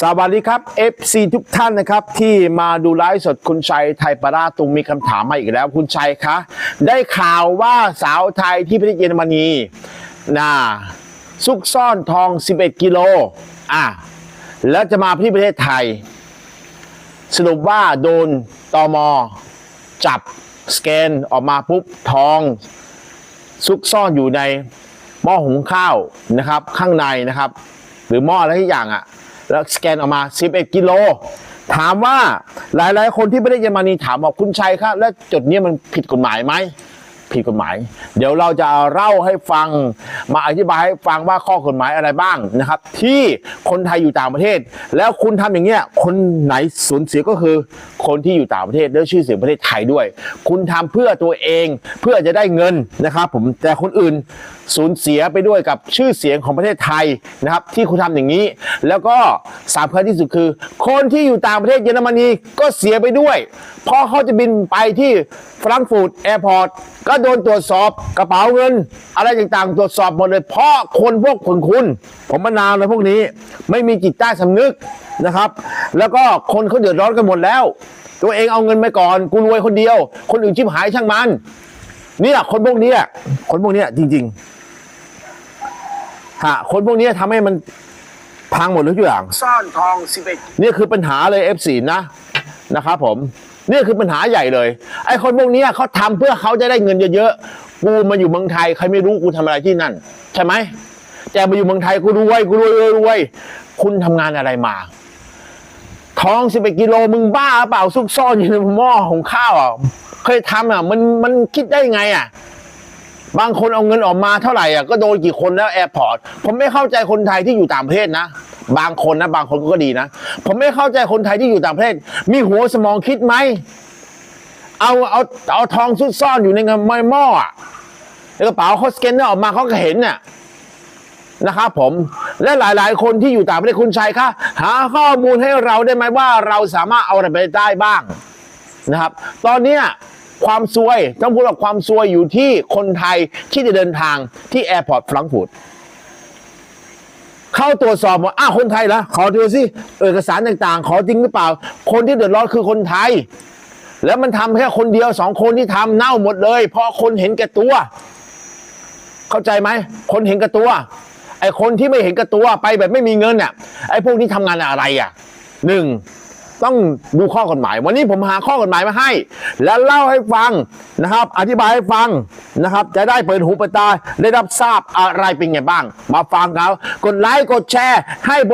สวัสดีครับ FC ทุกท่านนะครับ ที่มาดูไลฟ์สดคุณชัยไทยปราตุงมีคำถามมาอีกแล้ว คุณชัยคะ ได้ข่าวว่าสาวไทยที่ประเทศเยอรมนีน่าซุกซ่อนทอง 11 กิโลอะแล้วจะมาที่ประเทศไทย สรุปว่าโดนตอมจับสแกนออกมาปุ๊บทองซุกซ่อนอยู่ในหม้อหุงข้าวนะครับ ข้างในนะครับ หรือหม้ออะไรทุกอย่างอะ่ะ แล้วสแกนออกมา 11 กิโล ถามว่าหลายๆ คนที่ไม่ได้เยอรมนีถามว่าคุณชัยครับ แล้วจุดนี้มันผิดกฎหมายไหม ผิดกฎหมาย เดี๋ยวเราจะเล่าให้ฟังมาอธิบายให้ฟังว่าข้อกฎหมายอะไรบ้างนะครับ ที่คนไทยอยู่ต่างประเทศ แล้วคุณทำอย่างเงี้ยคนไหนสูญเสียก็คือ คนที่อยู่ต่างประเทศแล้วชื่อเสียงประเทศไทยด้วย คุณทำเพื่อตัวเองเพื่อจะได้เงินนะครับผมแต่คนอื่นสูญเสียไปด้วยกับชื่อเสียงของประเทศไทยนะครับ ที่คุณทำอย่างนี้ แล้วก็สำคัญที่สุดคือ คนที่อยู่ต่างประเทศเยอรมนีก็เสียไปด้วยเพราะเขาจะบินไปที่ฟรังก์ฟูร์ตแอร์พอร์ตก็โดนตรวจสอบกระเป๋าเงิน อะไรต่างๆ ตรวจสอบหมดเลย เพราะคนพวกคนคุณ ผมมานานแล้วพวกนี้ ไม่มีจิตใต้สำนึกนะครับ แล้วก็คนเขาเดือดร้อนกันหมดแล้ว ตัวเองเอาเงินไปก่อนกูรวยคนเดียว คนอื่นชิบหายช่างมันเนี่ยคนพวกเนี้ยคนพวกเนี้ยจริงๆฮะคนพวกเนี้ยทำให้มันพังหมดทุกอย่าง ซ่อนทองสิบเอ็ดนี่คือปัญหาเลย F4 นะนะครับผม นี่คือปัญหาใหญ่เลยไอ้คนพวกนี้เขาทำเพื่อเขาจะได้เงินเยอะๆกูมาอยู่เมืองไทยใครไม่รู้กูทำอะไรที่นั่น ใช่ไหมแต่มาอยู่เมืองไทยกูรวยกูรวยรวยรวยคุณทำงานอะไรมาท้องสิบเอ็ดกิโลมึงบ้าเปล่าซุกซ่อนอยู่ในหม้อของข้าวอะเคยทำอะมันมันคิดได้ไงอะบางคนเอาเงินออกมาเท่าไหร่อะก็โดนกี่คนแล้วแอร์พอร์ตผมไม่เข้าใจคนไทยที่อยู่ต่างประเทศนะ บางคนนะบางคนก็ดีนะ ผมไม่เข้าใจคนไทยที่อยู่ต่างประเทศ มีหัวสมองคิดไหม เอาเอาเอาทองซุกซ่อนอยู่ในเงินหม้อในกระเป๋าเขาสแกนเนอร์ออกมาเขาก็เห็นน่ะนะครับผมและหลาย ๆ คนที่อยู่ต่างประเทศคุณชัยคะหาข้อมูลให้เราได้ไหมว่าเราสามารถเอาอะไรไปได้บ้างนะครับ ตอนเนี้ยความซวยต้องพูดว่าความซวยอยู่ที่คนไทยที่จะเดินทางที่แอร์พอร์ตฟรังก์ฟูร์ เข้าตรวจสอบว่าอ้าวคนไทยเหรอขอดูสิเอกสารต่างๆ ขอจริงหรือเปล่า คนที่เดือดร้อนคือคนไทย แล้วมันทำแค่คนเดียวสองคนที่ทำเน่าหมดเลย เพราะคนเห็นแก่ตัว เข้าใจไหมคนเห็นกับตัวไอ้คนที่ไม่เห็นกับตัวไปแบบไม่มีเงินเนี่ยไอ้พวกนี้ทำงานอะไรอะหนึ่ง ต้องดูข้อกฎหมาย วันนี้ผมหาข้อกฎหมายมาให้ และเล่าให้ฟังนะครับ อธิบายให้ฟังนะครับ จะได้เปิดหูเปิดตาได้รับทราบอะไรเป็นไงบ้าง มาฟังเขากดไลค์กดแชร์ให้